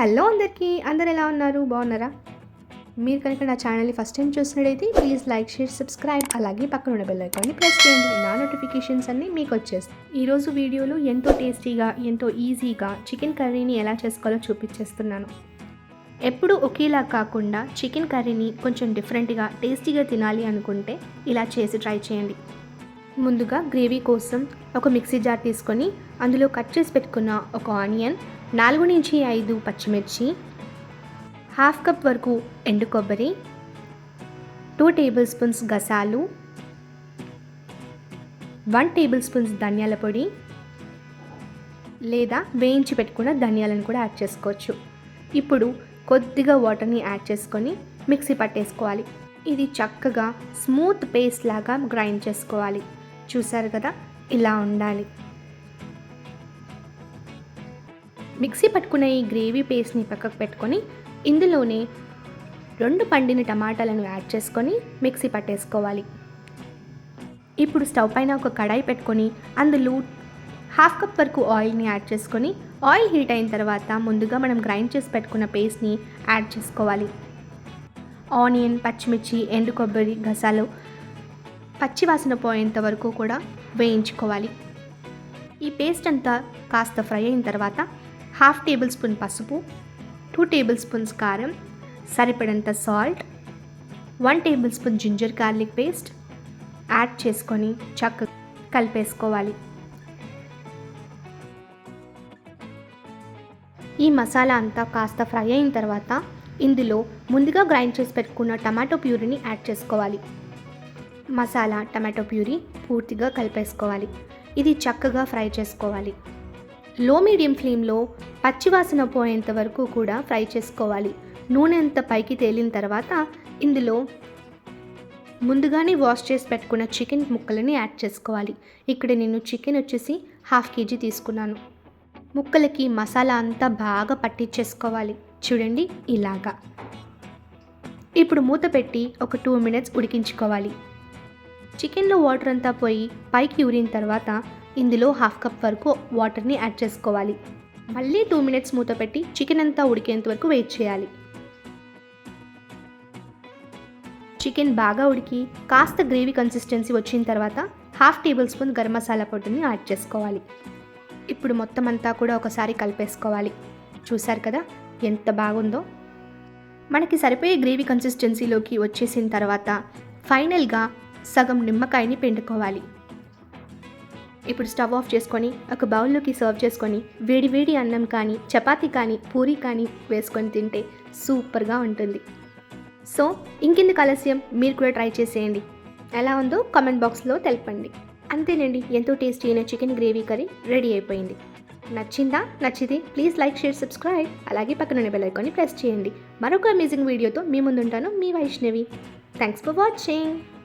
Hello అందరికీ అందరు ఎలా ఉన్నారు? బాగున్నారా? మీరు కనుక నా ఛానల్ని ఫస్ట్ టైం చూసినట్టయితే ప్లీజ్ లైక్ షేర్ సబ్స్క్రైబ్ అలాగే పక్కన ఉన్న బెల్ ఐకాన్ని ప్రెస్ చేయండి. నా నోటిఫికేషన్స్ అన్నీ మీకు వచ్చేస్తాయి. ఈరోజు వీడియోలో ఎంతో టేస్టీగా ఎంతో ఈజీగా చికెన్ కర్రీని ఎలా చేసుకోవాలో చూపించేస్తున్నాను. ఎప్పుడు ఒకేలా కాకుండా చికెన్ కర్రీని కొంచెం డిఫరెంట్గా టేస్టీగా తినాలి అనుకుంటే ఇలా చేసి ట్రై చేయండి. ముందుగా గ్రేవీ కోసం ఒక మిక్సీ జార్ తీసుకొని అందులో కట్ చేసి పెట్టుకున్న ఒక ఆనియన్ నాలుగు నుంచి ఐదు పచ్చిమిర్చి హాఫ్ కప్ వరకు ఎండు కొబ్బరి టూ టేబుల్ స్పూన్స్ గసాలు వన్ టేబుల్ స్పూన్స్ ధనియాల పొడి లేదా వేయించి పెట్టుకున్న ధనియాలను కూడా యాడ్ చేసుకోవచ్చు. ఇప్పుడు కొద్దిగా వాటర్ని యాడ్ చేసుకొని మిక్సీ పట్టేసుకోవాలి. ఇది చక్కగా స్మూత్ పేస్ట్ లాగా గ్రైండ్ చేసుకోవాలి. చూసారు కదా? ఇలా ఉండాలి. మిక్సీ పట్టుకున్న ఈ గ్రేవీ పేస్ట్ని పక్కకు పెట్టుకొని ఇందులోనే రెండు పండిన టమాటాలను యాడ్ చేసుకొని మిక్సీ పట్టేసుకోవాలి. ఇప్పుడు స్టవ్ పైన ఒక కడాయి పెట్టుకొని అందులో హాఫ్ కప్ వరకు ఆయిల్ని యాడ్ చేసుకొని ఆయిల్ హీట్ అయిన తర్వాత ముందుగా మనం గ్రైండ్ చేసి పెట్టుకున్న పేస్ట్ని యాడ్ చేసుకోవాలి. ఆనియన్ పచ్చిమిర్చి ఎండు కొబ్బరి గసాలు పచ్చి వాసన పోయేంత వరకు కూడా వేయించుకోవాలి. ఈ పేస్ట్ అంతా కాస్త ఫ్రై అయిన తర్వాత హాఫ్ టేబుల్ స్పూన్ పసుపు టూ టేబుల్ స్పూన్స్ కారం సరిపడంత salt one tablespoon ginger garlic paste. Add చేసుకొని చక్కగా కలిపేసుకోవాలి. ఈ మసాలా అంతా కాస్త ఫ్రై అయిన తర్వాత ఇందులో ముందుగా గ్రైండ్ చేసి పెట్టుకున్న టమాటో ప్యూరీని యాడ్ చేసుకోవాలి. మసాలా టమాటో ప్యూరీ పూర్తిగా కలిపేసుకోవాలి. ఇది చక్కగా ఫ్రై చేసుకోవాలి. లో మీడియం ఫ్లేమ్లో పచ్చివాసన పోయేంత వరకు కూడా ఫ్రై చేసుకోవాలి. నూనె అంత పైకి తేలిన తర్వాత ఇందులో ముందుగానే వాష్ చేసి పెట్టుకున్న చికెన్ ముక్కలని యాడ్ చేసుకోవాలి. ఇక్కడ నేను చికెన్ వచ్చేసి హాఫ్ కేజీ తీసుకున్నాను. ముక్కలకి మసాలా అంతా బాగా పట్టించేసుకోవాలి. చూడండి ఇలాగా. ఇప్పుడు మూత పెట్టి ఒక టూ మినిట్స్ ఉడికించుకోవాలి. చికెన్లో వాటర్ అంతా పోయి పైకి ఉరిన తర్వాత ఇందులో హాఫ్ కప్ వరకు వాటర్ని యాడ్ చేసుకోవాలి. మళ్ళీ టూ మినిట్స్ మూత పెట్టి చికెన్ అంతా ఉడికేంత వరకు వెయిట్ చేయాలి. చికెన్ బాగా ఉడికి కాస్త గ్రేవీ కన్సిస్టెన్సీ వచ్చిన తర్వాత half tablespoon garam masala పొడిని యాడ్ చేసుకోవాలి. ఇప్పుడు మొత్తం అంతా కూడా ఒకసారి కలిపేసుకోవాలి. చూసారు కదా ఎంత బాగుందో? మనకి సరిపోయే గ్రేవీ కన్సిస్టెన్సీలోకి వచ్చేసిన తర్వాత ఫైనల్గా సగం నిమ్మకాయని పిండుకోవాలి. ఇప్పుడు స్టవ్ ఆఫ్ చేసుకొని ఒక బౌల్లోకి సర్వ్ చేసుకొని వేడి వేడి అన్నం కానీ చపాతీ కానీ పూరి కానీ వేసుకొని తింటే సూపర్గా ఉంటుంది. సో ఇంకెందుకు ఆలస్యం? మీరు కూడా ట్రై చేసేయండి. ఎలా ఉందో కామెంట్ బాక్స్లో తెలపండి. అంతేనండి ఎంతో టేస్టీ అయిన చికెన్ గ్రేవీ కర్రీ రెడీ అయిపోయింది. నచ్చిందా? నచ్చితే ప్లీజ్ లైక్ షేర్ సబ్స్క్రైబ్. అలాగే పక్కన బెల్ ఐకాన్ని ప్రెస్ చేయండి. మరొక అమేజింగ్ వీడియోతో మీ ముందుంటాను మీ వైష్ణవి. Thanks for watching.